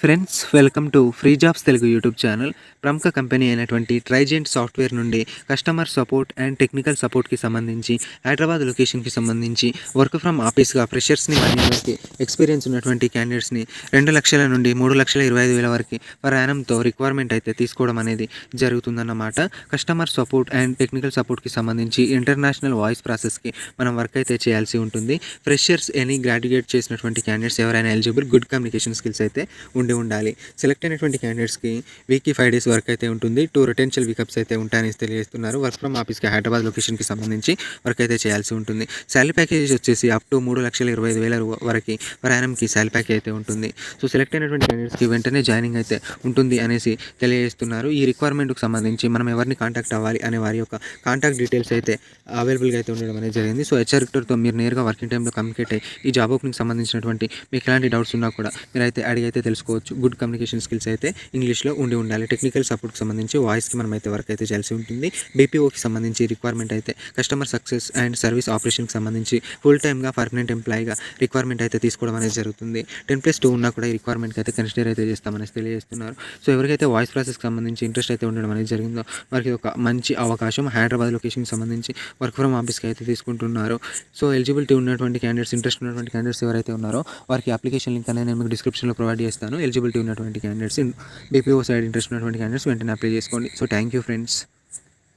Friends welcome to free jobs Telugu YouTube channel. ప్రముఖ company అయినటువంటి Trigent software నుండి customer support and technical సపోర్ట్కి సంబంధించి హైదరాబాద్ లొకేషన్కి సంబంధించి వర్క్ ఫ్రమ్ ఆఫీస్గా ఫ్రెషర్స్ని మరియు ఎక్స్పీరియన్స్ ఉన్నటువంటి క్యాండిడేట్స్ని రెండు లక్షల నుండి మూడు లక్షల ఇరవై ఐదు వేల వరకు ప్రయాణంతో రిక్వైర్మెంట్ అయితే తీసుకోవడం అనేది జరుగుతుందన్నమాట. కస్టమర్ సపోర్ట్ అండ్ టెక్నికల్ సపోర్ట్కి సంబంధించి ఇంటర్నేషనల్ వాయిస్ ప్రాసెస్కి మనం వర్క్ అయితే చేయాల్సి ఉంటుంది. ఫ్రెషర్స్ ఎనీ గ్రాడ్యుయేట్ చేసినటువంటి క్యాండిడేట్స్ ఎవరైనా ఎలిజిబుల్ గుడ్ కమ్యూనికేషన్ స్కిల్స్ అయితే ఉండి ఉండాలి. సెలెక్ట్ అయినటువంటి క్యాండిడేట్స్కి వీక్కి ఫైవ్ డేస్ వర్క్ అయితే ఉంటుంది. టూ రొటెన్షియల్ వీకప్స్ అయితే ఉంటాయని తెలియజేస్తున్నారు. వర్క్ ఫ్రమ్ ఆఫీస్కి హైదరాబాద్ లొకేషన్కి సంబంధించి వర్క్ అయితే చేయాల్సి ఉంటుంది. శాలరీ ప్యాకేజ్ వచ్చేసి అప్ టు మూడు లక్షల ఇరవై ఐదు వేల వరకు ప్రయాణంకి శాలరీ ప్యాకేజ్ అయితే ఉంటుంది. సో సెలెక్ట్ అయినటువంటి క్యాండిడేట్స్కి వెంటనే జాయినింగ్ అయితే ఉంటుంది అనేసి తెలియజేస్తున్నారు. ఈ రిక్వైర్మెంట్కి సంబంధించి మనం ఎవరిని కాంటాక్ట్ అవ్వాలి అనే వారి యొక్క కాంటాక్ట్ డీటెయిల్స్ అయితే అవైలబుల్గా అయితే ఉండడం అనేది జరిగింది. సో హెచ్ఆర్ రిక్టర్తో మీరు నేరుగా వర్కింగ్ టైంలో కమ్యూనికేట్ అయ్యి ఈ జాబ్ ఓపెనింగ్ సంబంధించినటువంటి మీకు ఎలాంటి డౌట్స్ ఉన్నా కూడా మీరైతే అడిగైతే తెలుసుకోవచ్చు. గుడ్ కమ్యూనికేషన్ స్కిల్స్ అయితే ఇంగ్లీష్లో ఉండి ఉండాలి. టెక్నికల్ సపోర్ట్కి సంబంధించి వాయిస్కి మనం అయితే వర్క్ అయితే చేయాల్సి ఉంటుంది. బీపీఓకి సంబంధించి రిక్వైర్మెంట్ అయితే కస్టమర్ సక్సెస్ అండ్ సర్వీస్ ఆపరేషన్కి సంబంధించి ఫుల్ టైమ్గా పర్మనెంట్ ఎంప్లాయీగా రిక్వైర్మెంట్ అయితే తీసుకోవడం అనేది జరుగుతుంది. టెన్ ప్లస్ టూ ఉన్నా కూడా ఈ రిక్వైర్మెంట్కి అయితే కన్సిడర్ అయితే చేస్తామని తెలియజేస్తున్నారు. సో ఎవరికైతే వాయిస్ ప్రాసెస్కి సంబంధించి ఇంట్రెస్ట్ అయితే ఉండడం అనేది జరిగిందో వారికి ఒక మంచి అవకాశం హైదరాబాద్ లొకేషన్కి సంబంధించి వర్క్ ఫ్రమ్ ఆఫీస్కి అయితే తీసుకుంటున్నారు. సో ఎలిజిబిలిటీ ఉన్నటువంటి క్యాండిడేట్స్ ఇంట్రెస్ట్ ఉన్నటువంటి క్యాండిడేట్స్ ఎవరైతే ఉన్నారో వారికి అప్లికేషన్ లింక్ అనేది నేను మీకు డిస్క్రిప్షన్లో ప్రొవైడ్ చేస్తాను. ఎలిజిబిలిటీ ఉన్నటువంటి క్యాండిడేట్స్ బీపీఓ సైడ్ ఇంట్రెస్ట్ ఉన్నటువంటి క్యాండిడేట్స్ వెంటనే అప్లై చేసుకోండి. So thank you friends